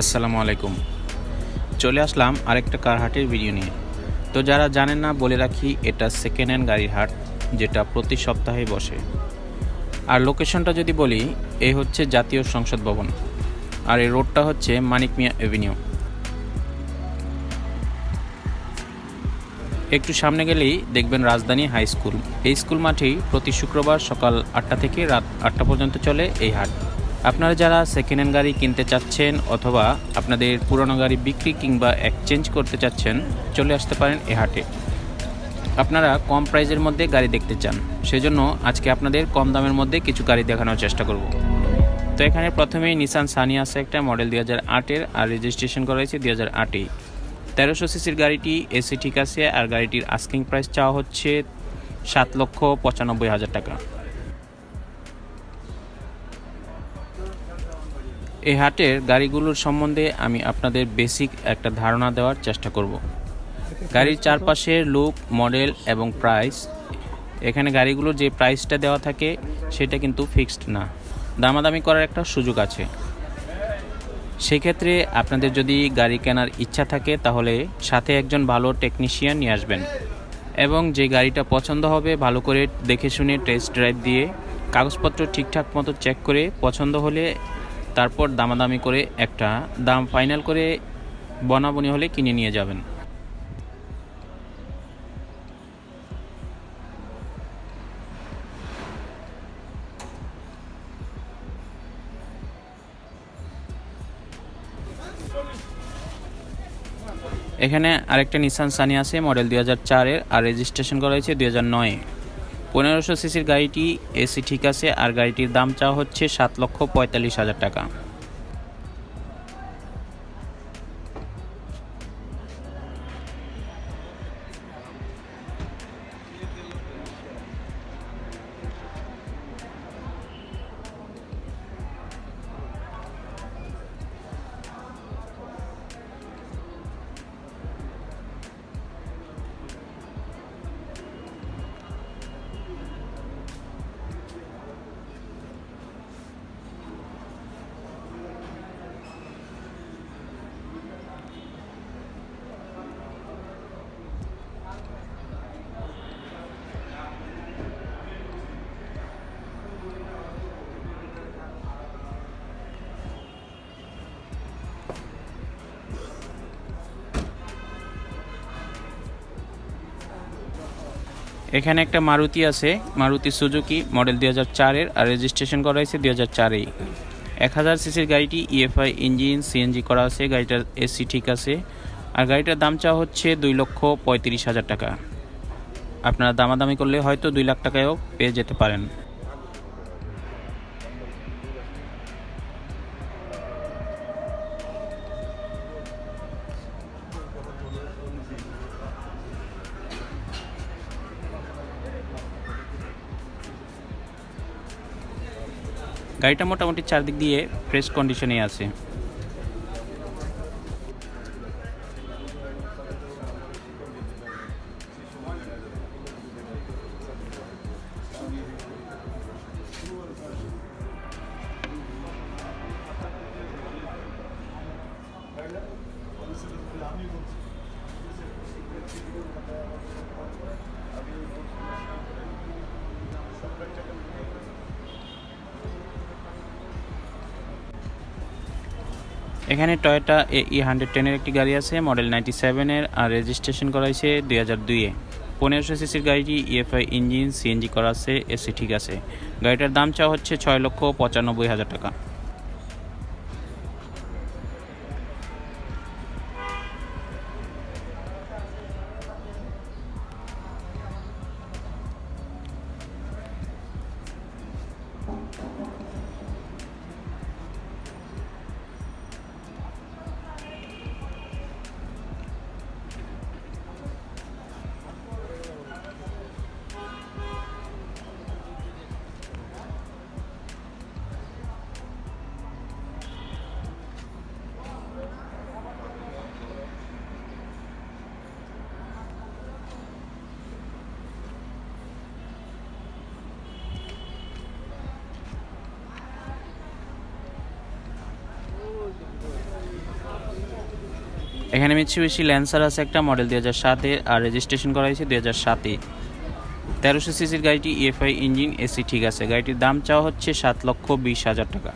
আসসালামু আলাইকুম। চলে আসলাম আরেকটা কার হাটের ভিডিও নিয়ে। তো যারা জানেন না, বলে রাখি, এটা সেকেন্ড হ্যান্ড গাড়ির হাট, যেটা প্রতি সপ্তাহে বসে। আর লোকেশনটা যদি বলি এই হচ্ছে জাতীয় সংসদ ভবন। আর এই রোডটা হচ্ছে মানিক মিয়া এভিনিউ একটু সামনে গেলেই দেখবেন রাজধানী হাই স্কুল এই স্কুল মাঠেই প্রতি শুক্রবার সকাল আটটা থেকে রাত আটটা পর্যন্ত চলে এই হাট। আপনারা যারা সেকেন্ড হ্যান্ড গাড়ি কিনতে চাচ্ছেন অথবা আপনাদের পুরনো গাড়ি বিক্রি কিংবা এক্সচেঞ্জ করতে চাচ্ছেন, চলে আসতে পারেন এ হাটে। আপনারা কম প্রাইজের মধ্যে গাড়ি দেখতে চান, সেজন্য আজকে আপনাদের কম দামের মধ্যে কিছু গাড়ি দেখানোর চেষ্টা করব। তো এখানে প্রথমেই নিসান সানি আছে একটা মডেল দুই হাজার আটের আর রেজিস্ট্রেশন করা হয়েছে দুই হাজার আটেই তেরোশো সিসির গাড়িটি এসি ঠিক আছে, আর গাড়িটির আস্কিং প্রাইস চাওয়া হচ্ছে সাত লক্ষ পঁচানব্বই হাজার টাকা। এই হাটের গাড়িগুলোর সম্বন্ধে আমি আপনাদের বেসিক একটা ধারণা দেওয়ার চেষ্টা করব। গাড়ির চারপাশের লুক মডেল এবং প্রাইস এখানে গাড়িগুলোর যে প্রাইসটা দেওয়া থাকে, সেটা কিন্তু ফিক্সড না। দামাদামি করার একটা সুযোগ আছে। সেক্ষেত্রে আপনাদের যদি গাড়ি কেনার ইচ্ছা থাকে, তাহলে সাথে একজন ভালো টেকনিশিয়ান নিয়ে আসবেন। এবং যে গাড়িটা পছন্দ হবে, ভালো করে দেখে শুনে টেস্ট ড্রাইভ দিয়ে কাগজপত্র ঠিকঠাক মতো চেক করে পছন্দ হলে তারপর দামাদামি করে একটা দাম ফাইনাল করে বনাবনি হলে কিনে নিয়ে যাবেন। এখানে আরেকটা নিসান সানি আছে মডেল দুই হাজার চারের, আর রেজিস্ট্রেশন করা হয়েছে দুই হাজার নয়ে। পনেরোশো সিসির গাড়িটি এসি ঠিক আছে, আর গাড়িটির দাম চাওয়া হচ্ছে সাত লক্ষ পঁয়তাল্লিশ হাজার টাকা। এখানে একটা মারুতি আছে, মারুতি সুজুকি মডেল দুই হাজার চারের আর রেজিস্ট্রেশন করা হয়েছে দুই হাজার চারেই এক হাজার সিসির গাড়িটি ইএফআই ইঞ্জিন সিএনজি করা আছে, গাড়িটার এসি ঠিক আছে। আর গাড়িটার দাম চাওয়া হচ্ছে দুই লক্ষ পঁয়ত্রিশ হাজার টাকা। আপনারা দামাদামি করলে হয়তো দুই লাখ টাকায়ও পেয়ে যেতে পারেন। গাড়িটা মোটামুটি চারদিক দিয়ে ফ্রেশ কন্ডিশনে আছে। এখানে টয়োটা এ ই হান্ড্রেড টেনের একটি গাড়ি আছে, মডেল নাইনটি সেভেনের আর রেজিস্ট্রেশন করা হয়েছে দুই হাজার দুইয়ে পনেরোশো সিসির গাড়িটি ইএফআই ইঞ্জিন সিএনজি করা আছে, এসি ঠিক আছে। গাড়িটার দাম চাওয়া হচ্ছে ছয় লক্ষ পঁচানব্বই হাজার টাকা। এখানে মিৎসুবিশি ল্যান্সার আছে একটা মডেল দুই হাজার সাতে আর রেজিস্ট্রেশন করা হয়েছে দুই হাজার সাতে। তেরোশো সিসির গাড়িটি ইএফআই ইঞ্জিন এসি ঠিক আছে। গাড়িটির দাম চাওয়া হচ্ছে সাত লক্ষ বিশ হাজার টাকা।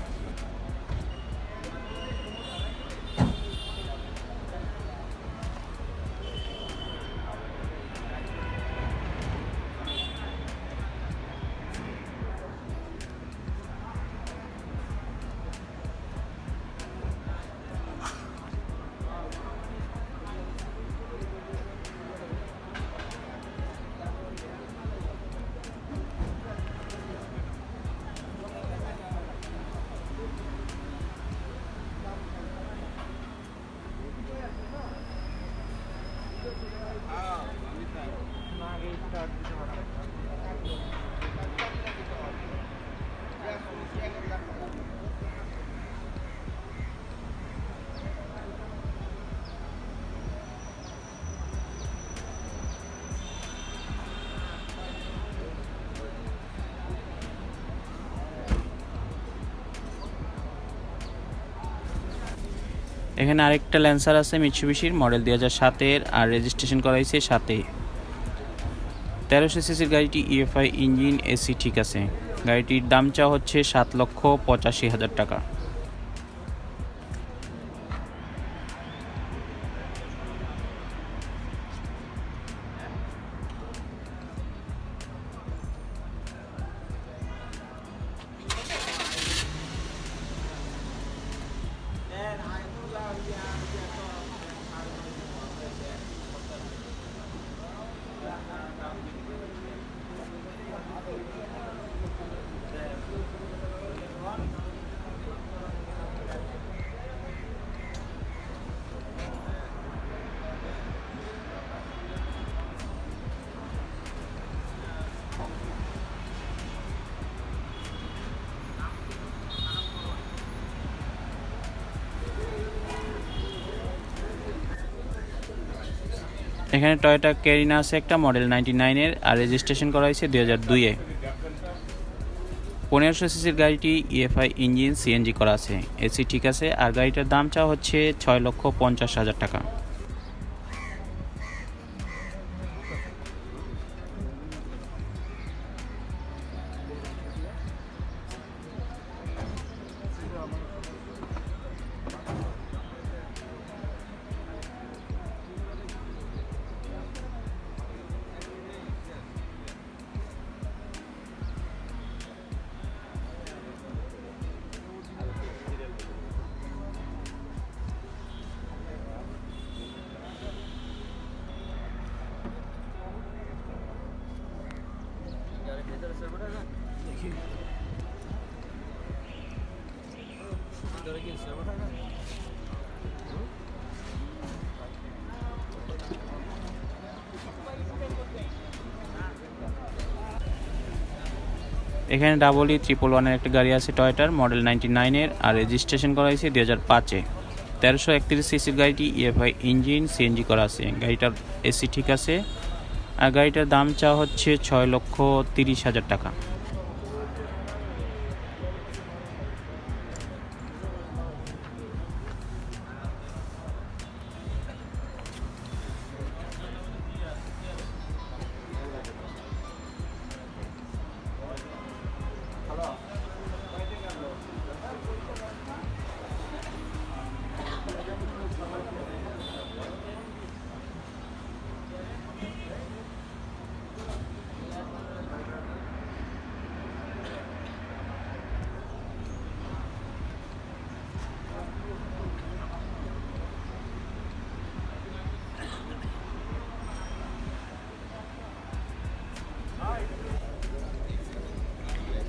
এখানে আরেকটা ল্যান্সার আছে মিছুবিশির মডেল দুই হাজার সাতের আর রেজিস্ট্রেশন করাইছে হয়েছে সাতে তেরোশো সিসির গাড়িটি ইএফআই ইঞ্জিন এসি ঠিক আছে। গাড়িটির দাম চা হচ্ছে সাত লক্ষ পঁচাশি হাজার টাকা। এখানে টয়টা ক্যারিনা আছে একটা, মডেল নাইনটি নাইনের, আর রেজিস্ট্রেশন করা হয়েছে দুই হাজার দুইয়ে। পনেরোশো সিসির গাড়িটি ইএফআই ইঞ্জিন, সিএনজি করা আছে। এসি ঠিক আছে, আর গাড়িটার দাম চাওয়া হচ্ছে ছয় লক্ষ পঞ্চাশ হাজার টাকা। এখানে ডাবল ই ট্রিপল ওয়ানের একটা গাড়ি আছে টয়টার মডেল নাইনটি নাইনের আর রেজিস্ট্রেশন করা হয়েছে দুই হাজার পাঁচে। তেরোশো একত্রিশ সিসির গাড়িটি ইএফআই ইঞ্জিন সিএনজি করা আছে। গাড়িটার এসি ঠিক আছে। আর গাড়িটার দাম চাওয়া হচ্ছে ছয় লক্ষ তিরিশ হাজার টাকা।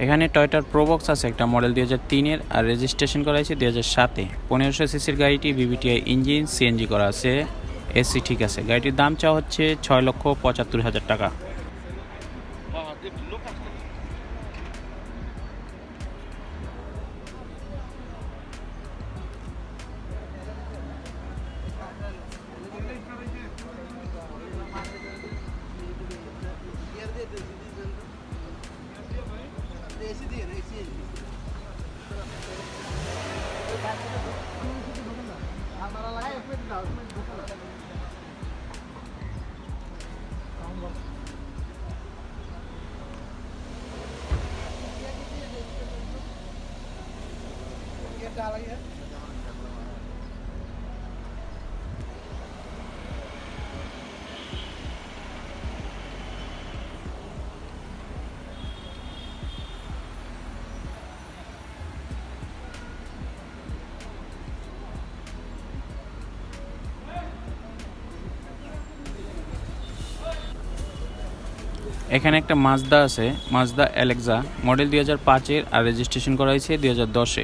এখানে টয়টার প্রোবক্স আছে, একটা মডেল দুই হাজার তিনের, আর রেজিস্ট্রেশন করা হয়েছে দুই হাজার সাতে। পনেরোশো সিসির গাড়িটি বিবিটিআই ইঞ্জিন সিএনজি করা আছে। এসি ঠিক আছে। গাড়িটির দাম চাওয়া হচ্ছে ছয় লক্ষ পঁচাত্তর হাজার টাকা। এখানে একটা মাজদা আছে মাজদা অ্যালেক্সা মডেল দুই হাজার পাঁচের আর রেজিস্ট্রেশন করা হয়েছে দুই হাজার দশে।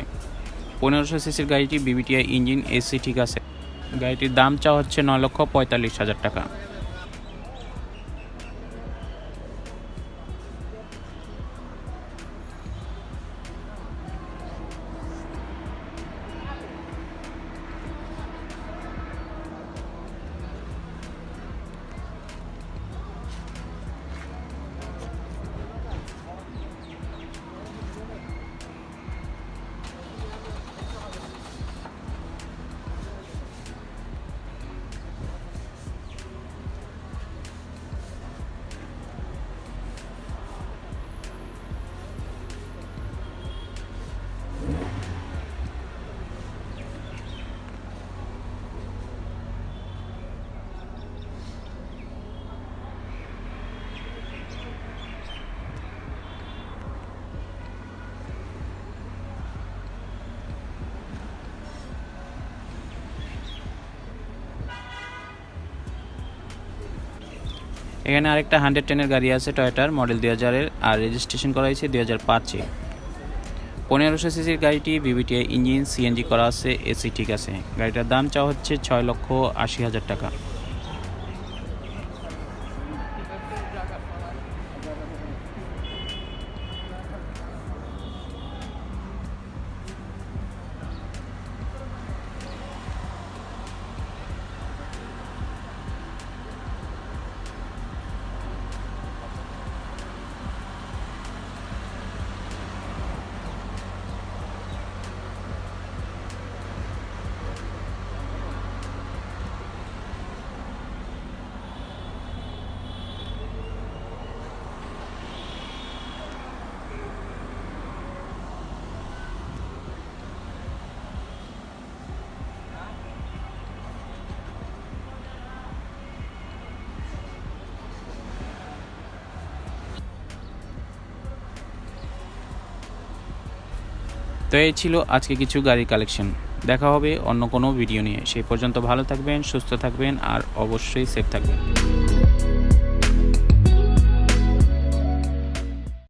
পনেরোশো সিসির গাড়িটি বিবিটিআই ইঞ্জিন এসি ঠিক আছে। গাড়িটির দাম চা হচ্ছে ন লক্ষ পঁয়তাল্লিশ হাজার টাকা। এখানে আরেকটা হান্ড্রেড টেনের গাড়ি আছে টয়টার মডেল দুই হাজারের, আর রেজিস্ট্রেশন করা হয়েছে দুই হাজার পাঁচে। পনেরোশো সিসির গাড়িটি বিবিটিআই ইঞ্জিন, সিএনজি করা আছে, এসি ঠিক আছে। গাড়িটার দাম চাওয়া হচ্ছে ছয় লক্ষ আশি হাজার টাকা। তো এই ছিল আজকে কিছু গাড়ির কালেকশন দেখা হবে অন্য কোনো ভিডিও নিয়ে। সেই পর্যন্ত ভালো থাকবেন, সুস্থ থাকবেন, আর অবশ্যই সেফ থাকবেন।